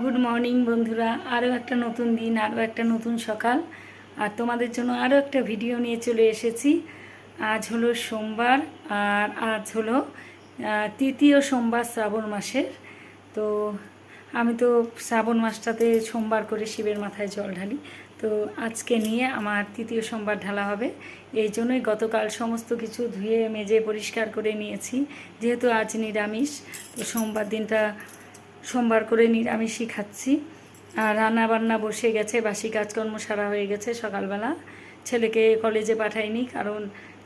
Good morning বন্ধুরা। আরও একটা নতুন দিন, আরও একটা নতুন সকাল। আর তোমাদের জন্য আরও একটা ভিডিও নিয়ে চলে এসেছি। আজ হলো সোমবার, আর আজ হলো তৃতীয় সোমবার শ্রাবণ মাসের। তো আমি তো শ্রাবণ মাসটাতে সোমবার করে শিবের মাথায় জল ঢালি। তো আজকে নিয়ে আমার তৃতীয় সোমবার ঢালা হবে। এই জন্যই গতকাল সমস্ত কিছু ধুয়ে, মেজে, পরিষ্কার করে নিয়েছি। যেহেতু আজ নিরামিষ, তো সোমবার দিনটা সোমবার করে নিরামিষই খাচ্ছি। আর রান্না বান্না বসে গেছে, বাসি কাজকর্ম সারা হয়ে গেছে সকালবেলা। ছেলেকে কলেজে পাঠাইনি, কারণ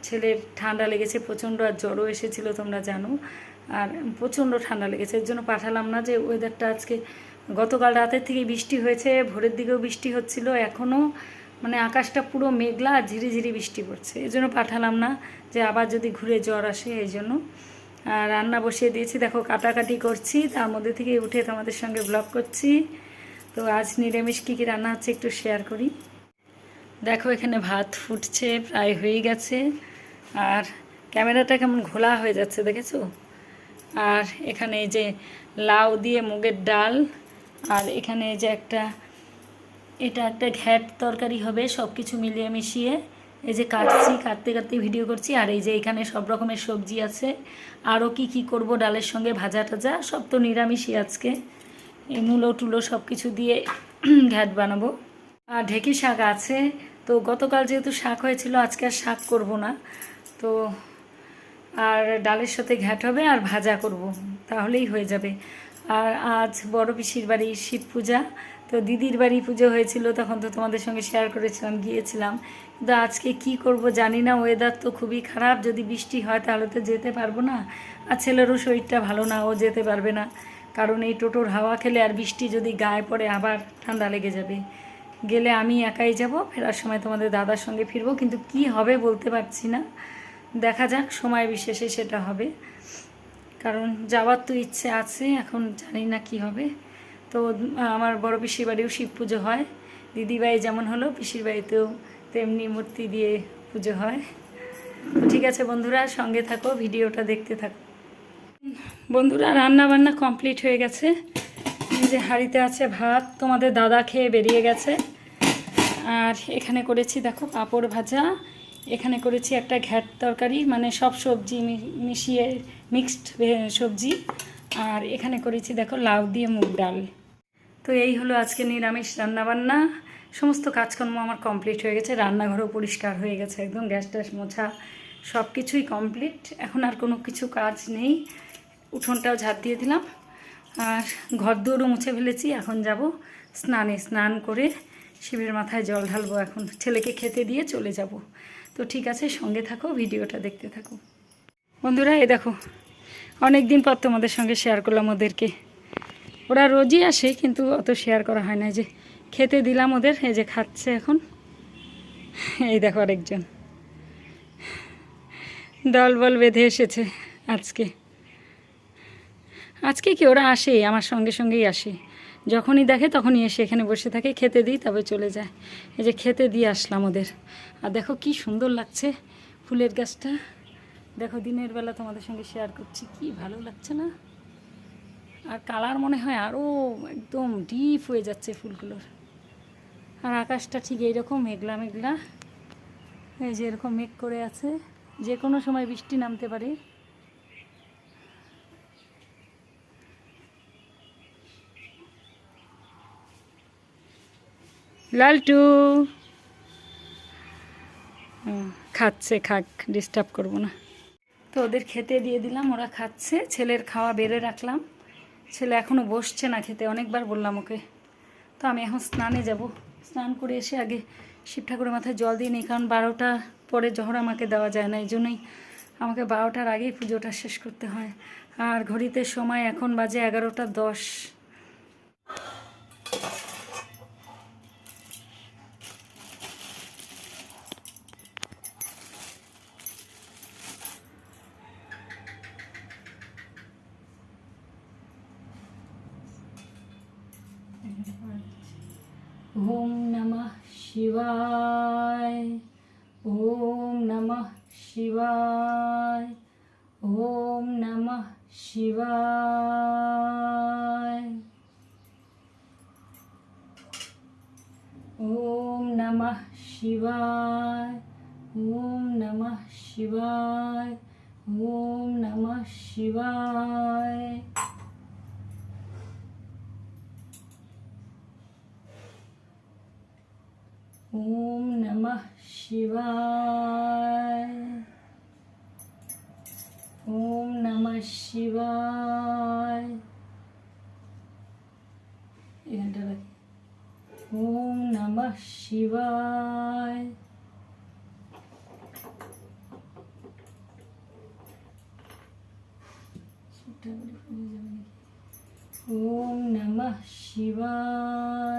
ছেলের ঠান্ডা লেগেছে, প্রচণ্ড আর জ্বরও এসেছিল তোমরা জানো। আর প্রচণ্ড ঠান্ডা লেগেছে, এর জন্য পাঠালাম না যে ওয়েদারটা আজকে, গতকাল রাতের থেকে বৃষ্টি হয়েছে, ভোরের দিকেও বৃষ্টি হচ্ছিল এখনও মানে আকাশটা পুরো মেঘলা আর ঝিরিঝিরি বৃষ্টি পড়ছে। এই জন্য পাঠালাম না যে আবার যদি ঘুরে জ্বর আসে, এই জন্য। রান্না বসিয়ে দিয়েছি। দেখো, কাটাকাটি করছি। তার মধ্যে থেকে উঠে তোমাদের সঙ্গে ব্লগ করছি। তো আজ নিরামিষ কী কী রান্না হচ্ছে একটু শেয়ার করি। দেখো, এখানে ভাত ফুটছে, প্রায় হয়ে গেছে। আর ক্যামেরাটা কেমন ঘোলা হয়ে যাচ্ছে দেখেছ? আর এখানে এই যে লাউ দিয়ে মুগের ডাল, আর এখানে যে একটা, এটা একটা ঘ্যাট তরকারি হবে সব কিছু মিলিয়ে মিশিয়ে। এই যে কাটছি, কাটতে কাটতে ভিডিও করছি, আর এই যে এখানে সব রকমের সবজি আছে। আরও কি কি করব ডালের সঙ্গে ভাজা টাজা, সব তো নিরামিষই আজকে। এই মূলো টুলো সব কিছু দিয়ে ঘ্যাট বানাবো। আর ঢেকি শাক আছে। তো গতকাল যেহেতু শাক হয়েছিল, আজকে আর শাক করব না। তো আর ডালের সাথে ঘ্যাট হবে, আর ভাজা করব। তাহলেই হয়ে যাবে। আর আজ বড় পিসির বাড়ি শিব পূজা। তো দিদির বাড়ি পুজো হয়েছিল, তখন তো তোমাদের সঙ্গে শেয়ার করেছিলাম, গিয়েছিলাম। কিন্তু আজকে কি করব জানি না ওয়েদার তো খুবই খারাপ, যদি বৃষ্টি হয় তাহলে তো যেতে পারব না। আর ছেলেরও শরীরটা ভালো না, ও যেতে পারবে না। কারণ এই টোটোর হাওয়া খেলে আর বৃষ্টি যদি গায়ে পড়ে, আবার ঠান্ডা লেগে যাবে। গেলে আমি একাই যাব, ফেরার সময় তোমাদের দাদার সঙ্গে ফিরবো, কিন্তু কি হবে বলতে পারছি না। দেখা যাক, সময় বিশেষে সেটা হবে। কারণ যাওয়ার তো ইচ্ছে আছে, এখন জানি না কি হবে। তো আমার বড় পিসির বাড়িও শিব পুজো হয়। দিদিভাই যেমন হলো, পিসির বাড়িতেও তেমনি মূর্তি দিয়ে পুজো হয়। ঠিক আছে বন্ধুরা, সঙ্গে থাকো, ভিডিওটা দেখতে থাকো। বন্ধুরা রান্না বান্না কমপ্লিট হয়ে গেছে। যে হাঁড়িতে আছে ভাত, তোমাদের দাদা খেয়ে বেরিয়ে গেছে। আর এখানে করেছি দেখো পাঁপড় ভাজা, এখানে করেছি একটা ঘ্যাট তরকারি মানে সব সবজি মিশিয়ে মিক্সড সবজি। আর এখানে করেছি দেখো লাউ দিয়ে মুগ ডাল। তো এই হলো আজকে নিরামিষ রান্নাবান্না। সমস্ত কাজকর্ম আমার কমপ্লিট হয়ে গেছে, রান্নাঘরও পরিষ্কার হয়ে গেছে একদম, গ্যাস ট্যাস মোছা সব কিছুই কমপ্লিট এখন আর কোনো কিছু কাজ নেই, উঠোনটাও ঝাড় দিয়ে দিলাম। আর ঘর দৌড়ও মুছে ফেলেছি, এখন যাব স্নানে স্নান করে শিবের মাথায় জল ঢালবো এখন, ছেলেকে খেতে দিয়ে চলে যাব। তো ঠিক আছে, সঙ্গে থাকো, ভিডিওটা দেখতে থাকো। বন্ধুরা এ দেখো অনেক দিন পর তোমাদের সঙ্গে শেয়ার করলাম ওদেরকে। ওরা রোজই আসে, কিন্তু অত শেয়ার করা হয় না। যে খেতে দিলাম ওদের, এই যে খাচ্ছে এখন। এই দেখো আরেকজন। দল বল বেঁধে এসেছে আজকে। আজকে কি ওরা আসে? আমার সঙ্গে সঙ্গেই আসে। যখনই দেখে তখনই এসে এখানে বসে থাকে, খেতে দিই, তবে চলে যায়। এই যে খেতে দিয়ে আসলাম ওদের। আর দেখো কি সুন্দর লাগছে ফুলের গাছটা। দেখো দিনের বেলা তোমাদের সঙ্গে শেয়ার করছি, কি ভালো লাগছে না? আর কালার মনে হয় আরও একদম ডিপ হয়ে যাচ্ছে ফুলগুলোর। আর আকাশটা ঠিক এইরকম মেঘলা মেঘলা। এই যে এরকম মেঘ করে আছে। যে কোনো সময় বৃষ্টি নামতে পারে। লালটু। খাচ্ছে, খাক ডিস্টার্ব করব না। তো ওদের খেতে দিয়ে দিলাম, ওরা খাচ্ছে। ছেলের খাওয়া বেড়ে রাখলাম। ছেলে এখনও বসছে না খেতে, অনেকবার বললাম ওকে। তো আমি এখন স্নানে যাব। স্নান করে এসে আগে শিব ঠাকুরের মাথায় জল দিই নি কারণ বারোটা পরে জহর আমাকে দেওয়া যায় না, এই জন্যই আমাকে বারোটার আগেই পুজোটা শেষ করতে হয়। আর ঘড়িতে সময় এখন বাজে এগারোটা দশ। ওম নমঃ শিবায় ওম নমঃ শিবায় ওম নমঃ শিবায় এখানটা রাখি ওম নমঃ শিবায় ওম নমঃ শিবায় ওম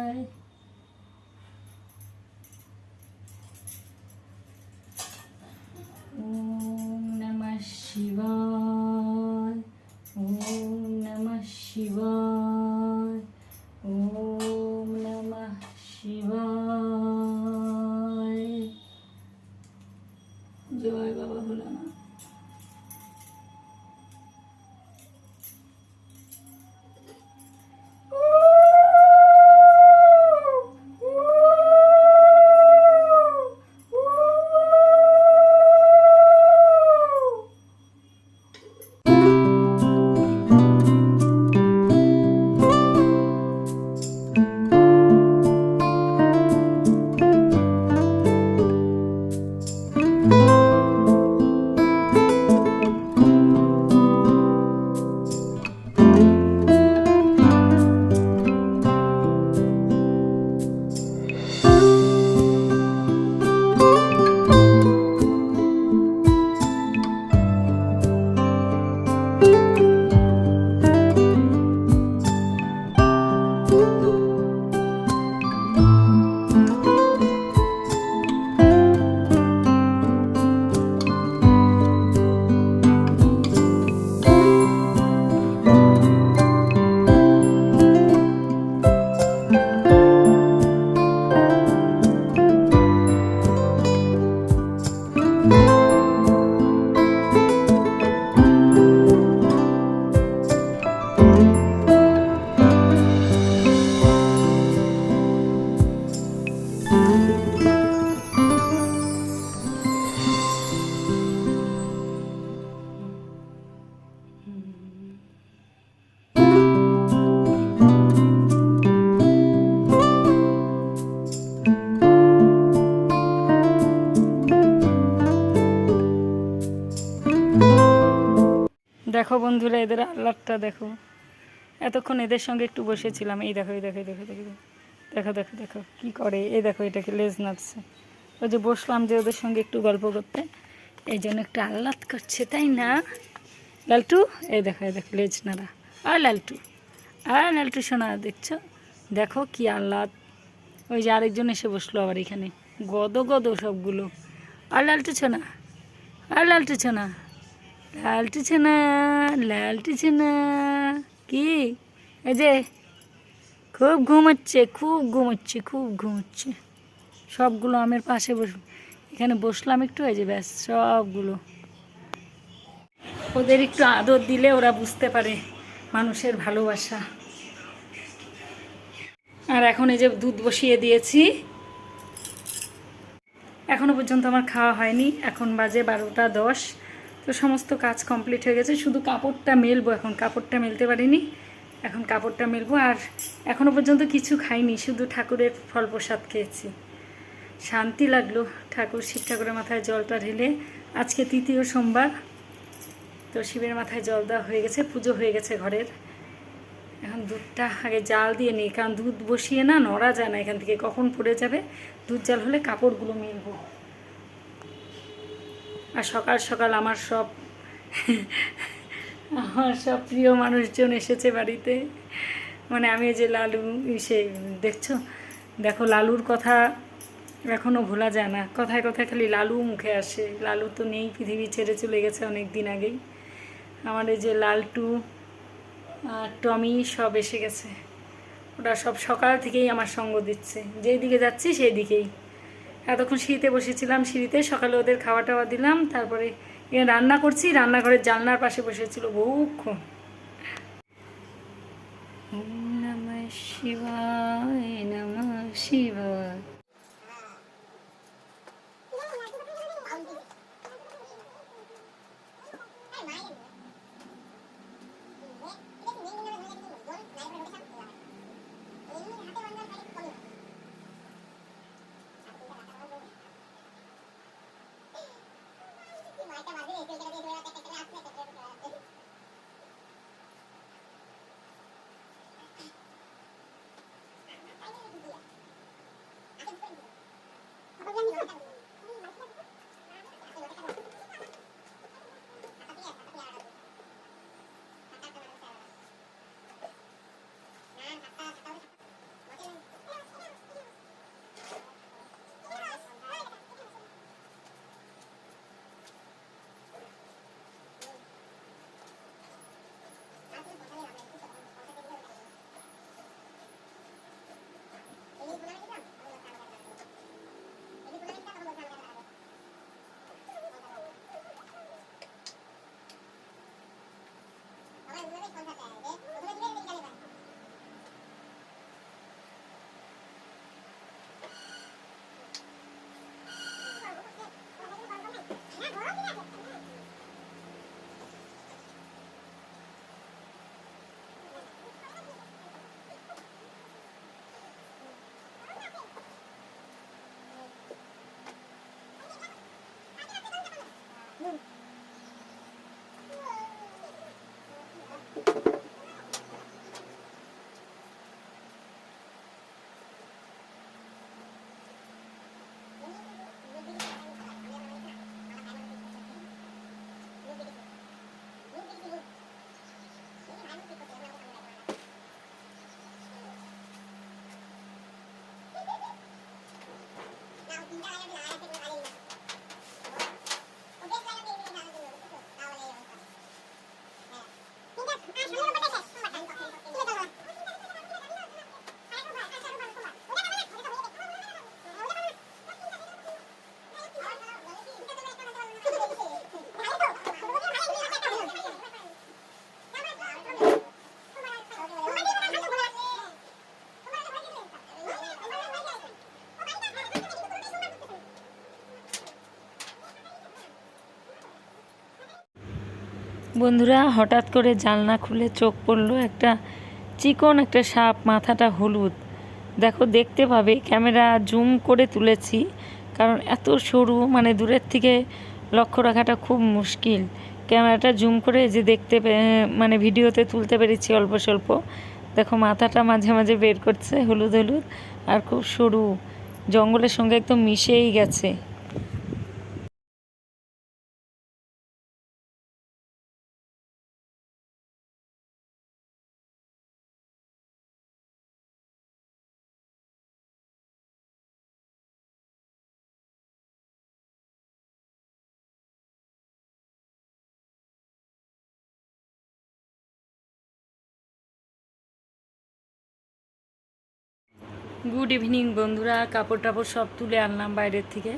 দেখো বন্ধুরা, এদের আল্লাহটা দেখো। এতক্ষণ এদের সঙ্গে একটু বসেছিলাম। এই দেখো এই দেখো দেখো দেখো দেখো দেখো দেখো কী করে? এই দেখো, এটাকে লেজ নাচছে ওই যে বসলাম যে ওদের সঙ্গে একটু গল্প করতে। এই জন্য একটু আহ্লাদ করছে, তাই না? লালটু, এই দেখো এই দেখো, লেজ নাড়া। আর লালটু আর লালটু শোনা দেখছ? দেখো কি আহ্লাদ। ওই যে আরেকজন এসে বসল আবার এখানে। গদ গদ সবগুলো আর লালটু ছোনা আর লালটু ছোনা লালটু ছোনা লালটু ছোনা কি? এই যে, খুব ঘুমোচ্ছে খুব ঘুমোচ্ছে খুব ঘুমোচ্ছে। সবগুলো আমের পাশে বস, এখানে বসলাম একটু, এই যে ব্যাস, সবগুলো। ওদের একটু আদর দিলে ওরা বুঝতে পারে মানুষের ভালোবাসা। আর এখন এই যে দুধ বসিয়ে দিয়েছি। এখনও পর্যন্ত আমার খাওয়া হয়নি, এখন বাজে বারোটা দশ। তো সমস্ত কাজ কমপ্লিট হয়ে গেছে। শুধু কাপড়টা মেলবো এখন। কাপড়টা মেলতে পারিনি। এখন কাপড়টা মেলবো। আর এখনও পর্যন্ত কিছু খাইনি। শুধু ঠাকুরের ফল প্রসাদ খেয়েছি। শান্তি লাগল ঠাকুর শিব ঠাকুরের মাথায় জলটা ঢেলে। আজকে তৃতীয় সোমবার। তো শিবের মাথায় জল দেওয়া হয়ে গেছে। পুজো হয়ে গেছে ঘরের। এখন দুধটা আগে জাল দিয়ে নিই। কারণ দুধ বসিয়ে না, নড়া যায় না এখান থেকে। কখন পড়ে যাবে? দুধ জাল হলে কাপড়গুলো মিলবো। আর সকাল সকাল আমার সব আমার সব প্রিয় মানুষজন এসেছে বাড়িতে। মানে আমি যে লালু সে, দেখছ? দেখো, লালুর কথা এখনও ভোলা যায় না। কথায় কথায় খালি লালু মুখে আসে। লালু তো নেই, পৃথিবী ছেড়ে চলে গেছে অনেক দিন আগেই। আমার এই যে লালটু আর টমি সব এসে গেছে। ওরা সব সকাল থেকেই আমার সঙ্গ দিচ্ছে। যেই দিকে যাচ্ছি সেই দিকেই। এতক্ষণ সিঁড়িতে বসেছিলাম সিঁড়িতে, সকালে ওদের খাওয়া টাওয়া দিলাম, তারপরে রান্না করছি, রান্নাঘরের জানলার পাশে বসেছিল বহুক্ষণ। শিবায়, নম শিবায়। বন্ধুরা, হঠাৎ করে জানলা খুলে চোখ পড়ল একটা চিকন একটা সাপ, মাথাটা হলুদ। দেখো, দেখতে পাবে, ক্যামেরা জুম করে তুলেছি, কারণ এত সরু মানে দূরের থেকে লক্ষ্য রাখাটা খুব মুশকিল। ক্যামেরাটা জুম করে যে দেখতে মানে ভিডিওতে তুলতে পেরেছি অল্প স্বল্প। দেখো, মাথাটা মাঝে মাঝে বের করছে, হলুদ হলুদ, আর খুব সরু। জঙ্গলের সঙ্গে একদম মিশেই গেছে। গুড ইভিনিং বন্ধুরা। কাপড় টাপড় সব তুলে আনলাম বাইরের থেকে।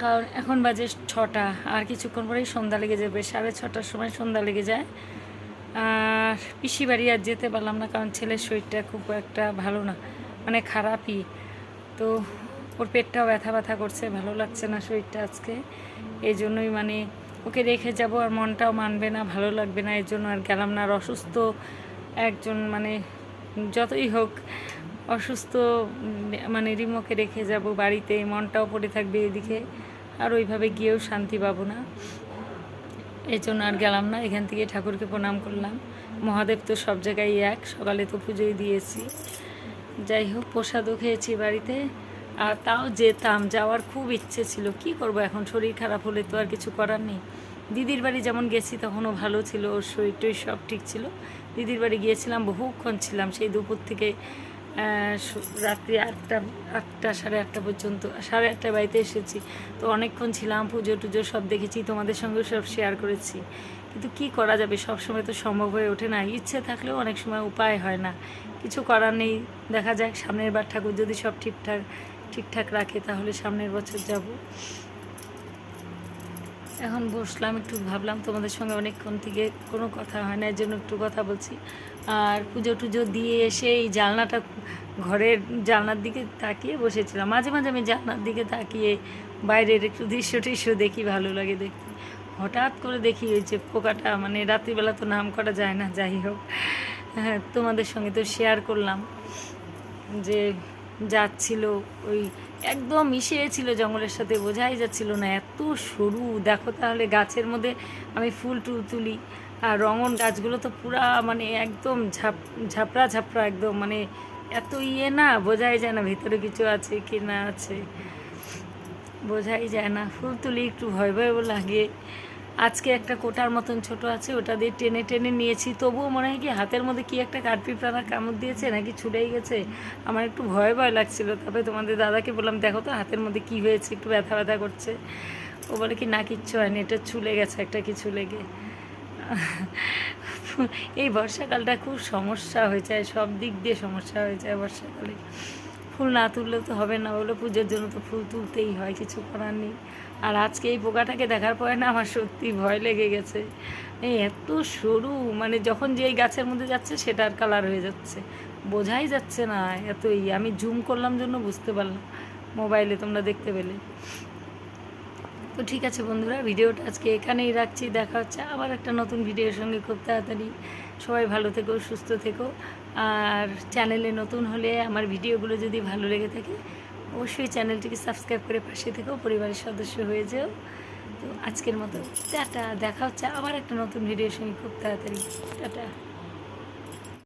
কারণ এখন বাজে ছটা, আর কিছুক্ষণ পরেই সন্ধ্যা লেগে যাবে। সাড়ে ছটার সময় সন্ধ্যা লেগে যায়। আর পিসি বাড়ি আর যেতে পারলাম না, কারণ ছেলের শরীরটা খুব একটা ভালো না মানে খারাপই। তো ওর পেটটাও ব্যথা ব্যথা করছে, ভালো লাগছে না শরীরটা আজকে। এই জন্যই মানে ওকে রেখে যাব, আর মনটাও মানবে না, ভালো লাগবে না। এর জন্য আর গেলাম না, আর অসুস্থ একজন মানে যতই হোক অসুস্থ মানে রিমোকে রেখে যাব বাড়িতে, মনটাও পড়ে থাকবে এদিকে, আর ওইভাবে গিয়েও শান্তি পাবো না। এই জন্য আর গেলাম না, এখান থেকে ঠাকুরকে প্রণাম করলাম। মহাদেব তো সব জায়গায় এক, সকালে তো পুজোই দিয়েছি। যাই হোক, প্রসাদও খেয়েছি বাড়িতে, আর তাও যেতাম, যাওয়ার খুব ইচ্ছে ছিল। কি করব এখন, শরীর খারাপ হলে তো আর কিছু করার নেই। দিদির বাড়ি যেমন গেছি তখনও ভালো ছিল, ওর শরীর টরীর সব ঠিক ছিল। দিদির বাড়ি গিয়েছিলাম, বহুক্ষণ ছিলাম, সেই দুপুর থেকে রাত্রি আটটা আটটা, সাড়ে আটটা পর্যন্ত, সাড়ে আটটা বাড়িতে এসেছি। তো অনেকক্ষণ ছিলাম, পুজো টুজো সব দেখেছি, তোমাদের সঙ্গেও সব শেয়ার করেছি। কিন্তু কি করা যাবে? সব সময় তো সম্ভব হয়ে ওঠে না। ইচ্ছে থাকলেও অনেক সময় উপায় হয় না। কিছু করার নেই। দেখা যাক, সামনের বার ঠাকুর যদি সব ঠিকঠাক ঠিকঠাক রাখে, তাহলে সামনের বছর যাব। এখন বসলাম, একটু ভাবলাম তোমাদের সঙ্গে অনেকক্ষণ থেকে কোনো কথা হয় না, এর জন্য একটু কথা বলছি। আর পুজো টুজো দিয়ে এসে এই জানলাটা ঘরের জানলার দিকে তাকিয়ে বসেছিলাম। মাঝে মাঝে আমি জানলার দিকে তাকিয়ে বাইরের একটু দৃশ্য টিশ্য দেখি, ভালো লাগে দেখতে। হঠাৎ করে দেখি ওই যে পোকাটা মানে রাত্রিবেলা তো নাম করা যায় না, যাই হোক। হ্যাঁ তোমাদের সঙ্গে তো শেয়ার করলাম যে যাচ্ছিল ওই একদম মিশে ছিল জঙ্গলের সাথে, বোঝাই যাচ্ছিল না। এত সরু, দেখো তাহলে গাছের মধ্যে আমি ফুল টুল তুলি। আর রঙন গাছগুলো তো পুরা মানে একদম ঝাপ, ঝাপড়া ঝাপড়া একদম মানে এত ইয়ে না, বোঝাই যায় না ভিতরে কিছু আছে কি না আছে। বোঝাই যায় না, ফুল তুলি একটু ভয় ভয়ও লাগে। আজকে একটা কোটার মতন ছোট আছে, ওটা দিয়ে টেনে টেনে নিয়েছি। তবুও মনে হয় কি হাতের মধ্যে কি একটা কাঠপিঁপড়া কামড় দিয়েছে নাকি ছুটেই গেছে? আমার একটু ভয় ভয় লাগছিল। তারপরে তোমাদের দাদাকে বললাম, দেখো তো হাতের মধ্যে কি হয়েছে, একটু ব্যথা ব্যথা করছে। ও বলে কি, না, কিচ্ছু হয়নি, এটা ছুলে গেছে একটা কিছু লেগে। এই বর্ষাকালটা খুব সমস্যা হয়ে যায়, সব দিক দিয়ে সমস্যা হয়ে যায় বর্ষাকালে। ফুল না তুললেও তো হবে না বলে, পুজোর জন্য তো ফুল তুলতেই হয়, কিছু করার নেই। আর আজকে এই পোকাটাকে দেখার পরে না আমার সত্যি ভয় লেগে গেছে। এই এত সরু মানে যখন যেই গাছের মধ্যে যাচ্ছে সেটার কালার হয়ে যাচ্ছে। বোঝাই যাচ্ছে না এতই, আমি জুম করলাম জন্য বুঝতে পারলাম। মোবাইলে তোমরা দেখতে পেলে। তো ঠিক আছে বন্ধুরা, ভিডিওটা আজকে এখানেই রাখছি। দেখা হচ্ছে আবার একটা নতুন ভিডিওর সঙ্গে খুব তাড়াতাড়ি। সবাই ভালো থেকো, সুস্থ থেকো। আর চ্যানেলে নতুন হলে আমার ভিডিওগুলো যদি ভালো লেগে থাকে, অবশ্যই চ্যানেলটিকে সাবস্ক্রাইব করে পাশে থেকো, পরিবারের সদস্য হয়ে যাও। তো আজকের মতো, টাটা। দেখা হচ্ছে আবার একটা নতুন ভিডিওর সঙ্গে খুব তাড়াতাড়ি। টাটা।